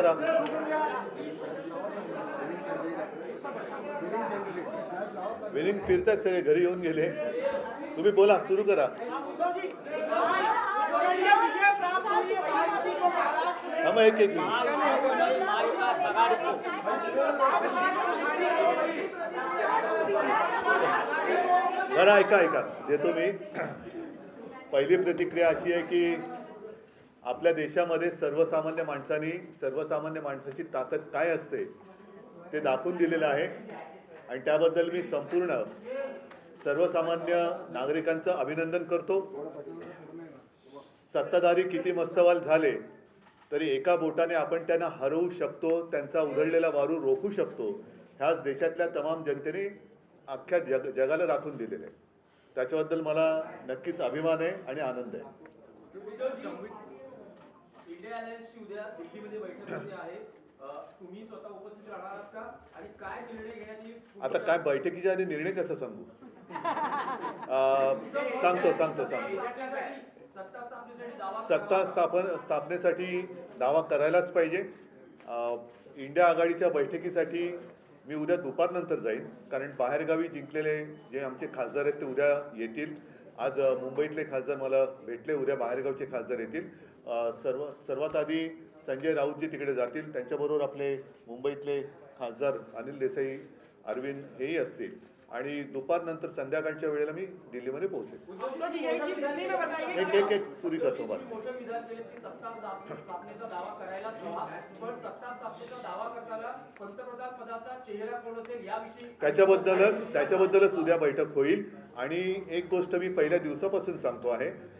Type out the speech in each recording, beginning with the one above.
करा विनिंग फिरतात सगळे घरी येऊन गेले. तुम्ही बोला सुरू करा. थांबा एक एक बरं ऐका ऐका. देतो मी. पहिली प्रतिक्रिया अशी आहे की आपल्या देशामध्ये सर्वसामान्य माणसांनी सर्वसामान्य माणसाची ताकद काय असते ते दाखवून दिलेलं आहे. आणि त्याबद्दल मी संपूर्ण सर्वसामान्य नागरिकांचं अभिनंदन करतो. सत्ताधारी किती मस्तवाल झाले तरी एका बोटाने आपण त्यांना हरवू शकतो त्यांचा उधळलेला वारू रोखू शकतो ह्याच देशातल्या तमाम जनतेने अख्ख्या जग जगाला दाखवून दिलेलं आहे. त्याच्याबद्दल मला नक्कीच अभिमान आहे आणि आनंद आहे. उद्या दिल्लीमध्ये बैठक होते आहे. तुम्ही स्वतः उपस्थित राहणार आहात का? आणि काय निर्णय घेण्यात येईल? आता काय बैठकीच्या आधी निर्णय कसा सांगू? सांगतो सांगतो सांगतो. सत्ता स्थापन स्थापनेसाठी दावा करायलाच पाहिजे. इंडिया आघाडीच्या बैठकीसाठी मी उद्या दुपारनंतर जाईन. कारण बाहेरगावी जिंकलेले जे आमचे खासदार आहेत ते उद्या येतील. आज मुंबईतले खासदार मला भेटले उद्या बाहेरगावचे खासदार येतील. सर्व सर्वात आधी संजय राऊतजी तिकडे जातील. त्यांच्याबरोबर आपले मुंबईतले खासदार अनिल देसाई अरविंद हेही असतील. आणि दुपारनंतर संध्याकाळच्या वेळेला मी दिल्लीमध्ये पोहोचेल. एक एक एक पुरी करतो बात त्याच्याबद्दलच त्याच्याबद्दलच उद्या बैठक होईल. आणि एक गोष्ट मी पहिल्या दिवसापासून सांगतो आहे.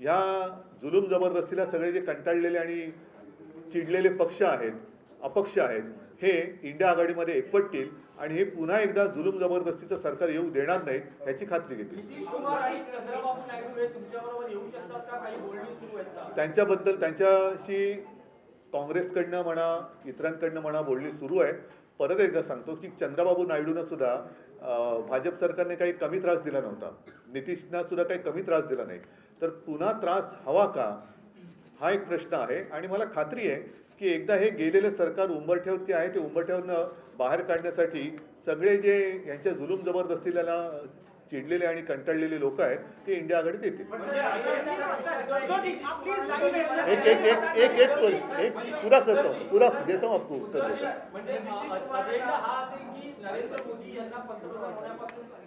ह्या जुलूम जबरदस्तीला सगळे जे कंटाळलेले आणि चिडलेले पक्ष आहेत अपक्ष आहेत हे इंडिया आघाडीमध्ये एकवटतील आणि हे पुन्हा एकदा जुलूम जबरदस्तीचं सरकार येऊ देणार नाहीत याची खात्री घेतील. त्यांच्याबद्दल त्यांच्याशी काँग्रेसकडनं म्हणा इतरांकडनं म्हणा बोलणी सुरू आहेत. परत एकदा सांगतो की चंद्रबाबू नायडूनं सुद्धा भाजप सरकारने काही कमी त्रास दिला नव्हता. नितीशना सुद्धा काही कमी त्रास दिला नाही. तर पुन्हा त्रास हवा का? हा एक प्रश्न आहे. आणि मला खात्री आहे की एकदा हे गेलेलं सरकार उंबरठ्यावरती आहे ते उंबरठ्यावरनं बाहेर काढण्यासाठी सगळे जे यांच्या जुलूम जबरदस्तीला चिडलेले आणि कंटाळलेले लोक आहेत ते इंडिया आघाडीत येतील. एक एक एक एक एक एक पुरा करतो पुरा देतो आपको उत्तर देतो.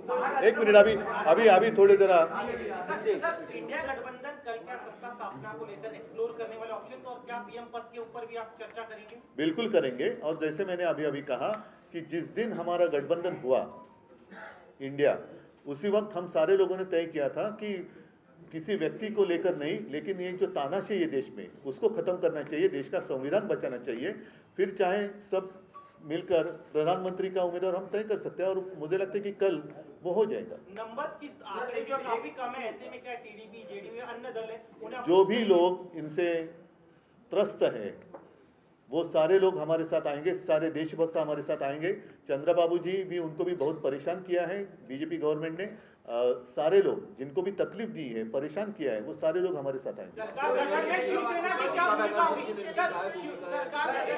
एक मिनिट अभी अभी अभी थोडे जरा इंडिया गठबंधन कल क्या सत्ता स्थापना को लेकर एक्सप्लोर करने वाले ऑप्शंस और क्या पीएम पद के ऊपर भी आप चर्चा करेंगे? बिल्कुल करेंगे। और जैसे मैंने अभी अभी कहा कि जिस दिन हमारा गठबंधन हुआ इंडिया उसी वक्त हम सारे लोगों ने तय किया था कि किसी व्यक्ति को लेकर नहीं लेकिन ये जो तानाशाही है देश में उसको खत्म करना चाहिए देश का संविधान बचाना चाहिए। फिर चाहे सब मिलकर प्रधानमंत्री का उम्मीदवार हम तय कर सकते हैं और मुझे लगता है कि कल वो हो जाएगा। नंबर्स की आंकड़े जो काफ़ी कम है ऐसे में क्या टीडीपी जेडीयू अन्य दल है जो भी लोग इनसे त्रस्त है वो सारे लोग हमारे साथ आएँगे सारे देशभक्त हमारे साथ आएँगे। चंद्रबाबू जी भी उनको भी बहुत परेशान किया है बीजेपी गवर्नमेंट ने। सारे लोग जिनको भी तकलीफ दी है परेशान किया है वो सारे लोग हमारे साथ आएंगे। गठन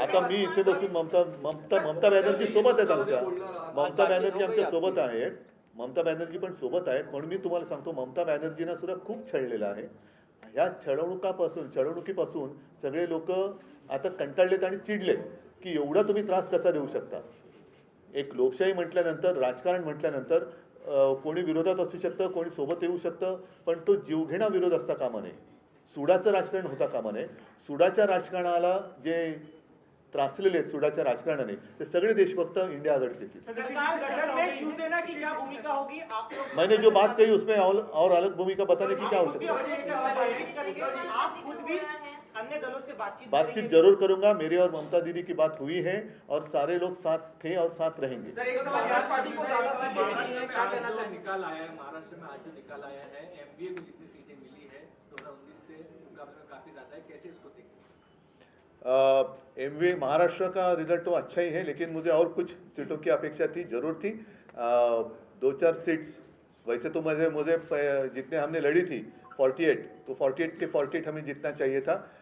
आता मी इथे बसून ममता ममता ममता बॅनर्जी सोबत आहेत आमच्या. ममता बॅनर्जी आमच्यासोबत आहेत. ममता बॅनर्जी पण सोबत आहेत. म्हणून मी तुम्हाला सांगतो ममता बॅनर्जीना सुद्धा खूप छळलेलं आहे. ह्या छळवणुकापासून छळवणुकीपासून सगळे लोक आता कंटाळलेत आणि चिडलेत की एवढा तुम्ही त्रास कसा देऊ शकता? एक लोकशाही म्हटल्यानंतर राजकारण म्हटल्यानंतर कोणी विरोधात असू शकतं कोणी सोबत येऊ शकतं पण तो जीवघेणा विरोध असता कामा नये. सुडाचं राजकारण होता कामा नये. सुडाच्या राजकारणाला जे त्रासलेले आहेत सुडाच्या राजकारणाने ते सगळे देशभक्त इंडिया आप लोग मैंने जो बात कही उसमें और, अलग भूमिका बताने की क्या आवश्यकता है अपने एक साथ बातचीत करेंगे आप खुद भी अन्य दलों से बातचीत बातचीत करेंगे? जरूर करूंगा। मेरी और ममता दीदी की बात हुई है और सारे लोग साथ थे और साथ रहेंगे। सर एक समाजवादी पार्टी को ज्यादा सीटें मिली महाराष्ट्र हैं में क्या आज कहना जो चाहेंगे? निकाल आया है महाराष्ट्र में आज जो निकाल आया है एमबीए को जितनी सीटें मिली है 2019 से मुकाबले में काफी ज्यादा है। कैसे इसको देखते एम वी महाराष्ट्र का रिजल्ट तो अच्छा ही है लेकिन मुझे और कुछ सीटों की अपेक्षा थी ज़रूर थी। अ, दो चार सीट्स वैसे तो मुझे मुझे प- जितने हमने लड़ी थी 48 तो 48 के 48 हमें जीतना चाहिए था। अ,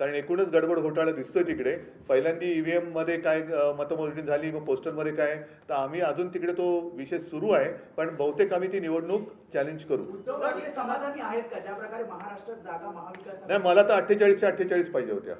कारण एकूणच गडबड घोटाळा दिसतोय तिकडे. पहिल्यांदा ईव्हीएममध्ये काय मतमोजणी झाली मग पोस्टरमध्ये काय? तर आम्ही अजून तिकडे तो विषय सुरू आहे पण बहुतेक आम्ही ती निवडणूक चॅलेंज करू. उद्धव ठाकरे समाधानी आहेत का? ज्या प्रकारे महाराष्ट्रात जागा महाविकास नाही मला तर अठ्ठेचाळीसच्या अठ्ठेचाळीस पाहिजे होत्या.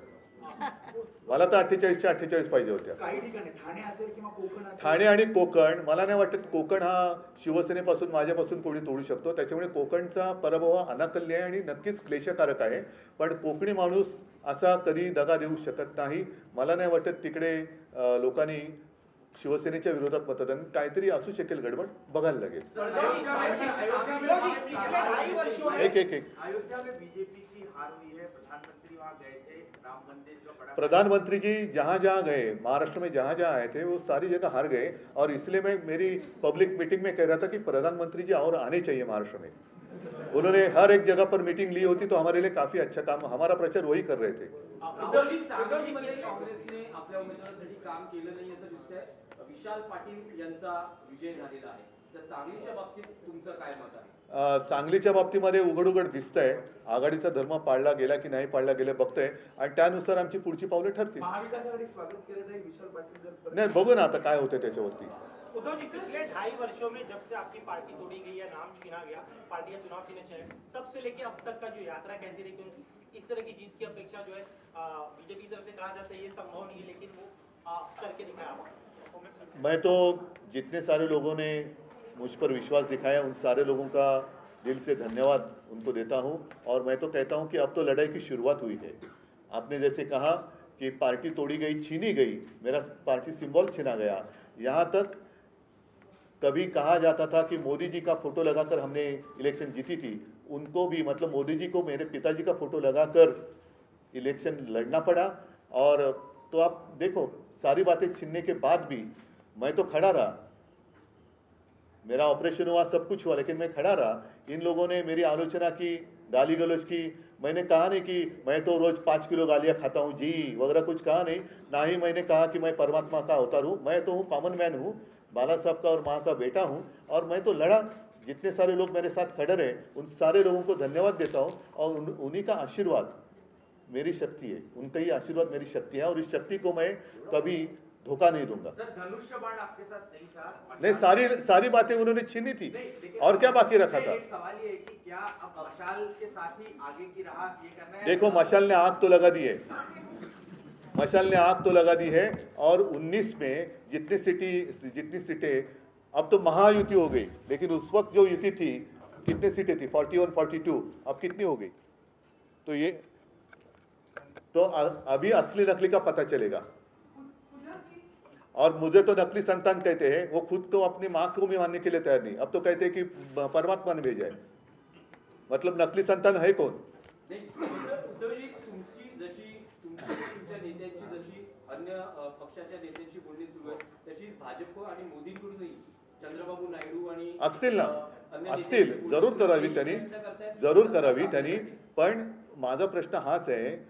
मला तर अठ्ठेचाळीसच्या अठ्ठेचाळीस पाहिजे होत्या. काही ठिकाणी ठाणे असेल किंवा कोकण असेल. ठाणे आणि कोकण मला नाही वाटत कोकण हा शिवसेनेपासून माझ्यापासून कोणी तोडू शकतो. त्याच्यामुळे कोकणचा पराभव हा अनाकल्य आहे आणि नक्कीच क्लेशकारक आहे. पण कोकणी माणूस असा कधी दगा देऊ शकत नाही. मला नाही वाटत तिकडे अं, लोकांनी शिवसेनेच्या विरोधात मतदान काहीतरी गडबड बघायला में एक एक एक. प्रधानमंत्री जी जहाँ जहाँ गए, महाराष्ट्र में जहाँ जहाँ आए थे, वो सारी जगह हार गए, और इसलिए मैं मेरी पब्लिक मीटिंग में कह रहा था कि प्रधानमंत्री जी और आने चाहिए महाराष्ट्र में। उन्होंने हर एक जगह पर मीटिंग ली होती तो हमारे लिए काफ़ी अच्छा काम, हमारा प्रचार वही कर रहे थे। काम विशाल पाटील यांचा विजय झालेला आहे. तर सांगलीच्या बाबतीत तुमचं काय मत आहे? अ, सांगलीच्या बाबतीमध्ये उघड उघड दिसतंय. आघाडीचा धर्म पाळला गेला की नाही पाळला गेला बघतोय. आणि त्यानुसार आमची पुढची पावलं ठरतील. नाही बघू ना आता काय होतं त्याच्यावरती. उद्धव जी पिछले ढाई वर्षों में जब से आपकी पार्टी तोड़ी गई या नाम छीना गया पार्टी या चुनाव तब से लेके अब तक का जो यात्रा कैसी रही? क्योंकि इस तरह की जीत की अपेक्षा जो है बीजेपी की तरफ से कहा जाता है ये संभव नहीं है लेकिन वो मैं तो जितने सारे लोगों ने मुझ पर विश्वास दिखाया, उन सारे लोगों का दिल से धन्यवाद उनको देता हूँ। और मैं तो कहता हूँ कि अब तो लड़ाई की शुरुआत हुई है। आपने जैसे कहा कि पार्टी तोड़ी गई, छीनी गई, मेरा पार्टी सिंबल छीना गया। यहाँ तक कभी कहा जाता था कि मोदी जी का फ़ोटो लगाकर हमने इलेक्शन जीती थी। उनको भी मतलब मोदी जी को, मेरे पिताजी का फ़ोटो लगाकर इलेक्शन लड़ना पड़ा। और तो आप देखो सारी बातें छीनने के बाद भी मैं तो खड़ा रहा। मेरा ऑपरेशन हुआ सब कुछ हुआ लेकिन मैं खड़ा रहा। इन लोगों ने मेरी आलोचना की गाली गलोच की। मैंने कहा नहीं कि मैं तो रोज पाँच किलो गालियाँ खाता हूँ जी वगैरह कुछ कहा नहीं। ना ही मैंने कहा कि मैं परमात्मा का अवतार हूँ। मैं तो हूँ कॉमन मैन हूँ बाला साहब का और माँ का बेटा हूँ और मैं तो लड़ा। जितने सारे लोग मेरे साथ खड़े रहे उन सारे लोगों को धन्यवाद देता हूँ और उन, उन्हीं का आशीर्वाद। मेरी शक्ति है। उनका ही आशीर्वाद मेरी शक्ति है और इस शक्ति को मैं कभी धोखा नहीं दूँगा। बाण आपके साथ नहीं था नहीं सारी सारी बातें उन्होंने छीनी थी। और क्या बाकी रखा था? सवाल ये है कि क्या अब मशाल के साथ ही आगे की राह ये करना है? देखो मशाल ने आग तो लगा दी है। मशाल ने आग तो लगा दी है और 19 में जितनी सिटी जितनी सीटें अब तो महायुति हो गई लेकिन उस वक्त जो युति थी कितनी सीटें थी? 41 42 अब कितनी हो गई? तो ये तो अभी असली नकली का पता चलेगा। और मुझे तो नकली संतान कहते हैं वो खुद को अपनी माँ को भी मानने के लिए तैयार नहीं। अब तो कहते हैं कि परमात्मा ने भेजा है। मतलब नकली संतान है कौन? नाही उद्धव- उद्धवजी तुमची जशी तुमची तुमच्या नेत्यांची जशी अन्य पक्षाच्या नेत्यांशी बोलणी सुरू आहे तशीच भाजप आणि मोदींकडूनही चंद्रबाबू नायडू आणि असतील ना. असतील. ज़रूर करावी त्यांनी. ज़रूर करावी त्यांनी. पण माझा प्रश्न हाच आहे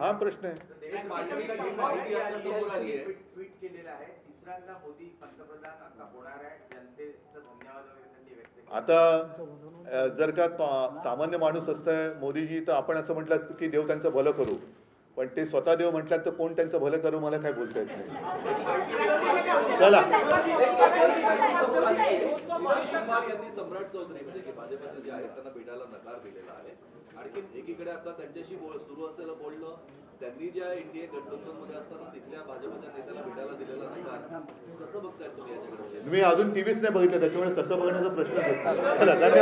हा प्रश्न आहे. ट्विट केलेलं आहे. तिसऱ्यांदा मोदी पंतप्रधान आता होणार आहे. जनतेचं धन्यवाद आता जर का सामान्य माणूस असतं मोदीजी तर आपण असं म्हटलं की देव त्यांचं भलं करू. पण ते स्वतः देव म्हटल्यात तर कोण त्यांचं भलं करू मला काय बोलता येत नाही. चला. चौधरी म्हणजे की भाजपचे जे आहेत त्यांना भेटायला नकार दिलेला आहे. आणखी एकीकडे आता त्यांच्याशी बोल सुरू असलेलं बोलणं त्यांनी ज्या एनडीए गठबंधनमध्ये असताना तिथल्या भाजपच्या नेत्याला भेटायला दिलेला नकार कसं बघताय तुम्ही याच्याकडे? मी अजून टीव्हीच नाही बघितलं त्याच्यामुळे कसं बघण्याचा प्रश्न धन्यवाद.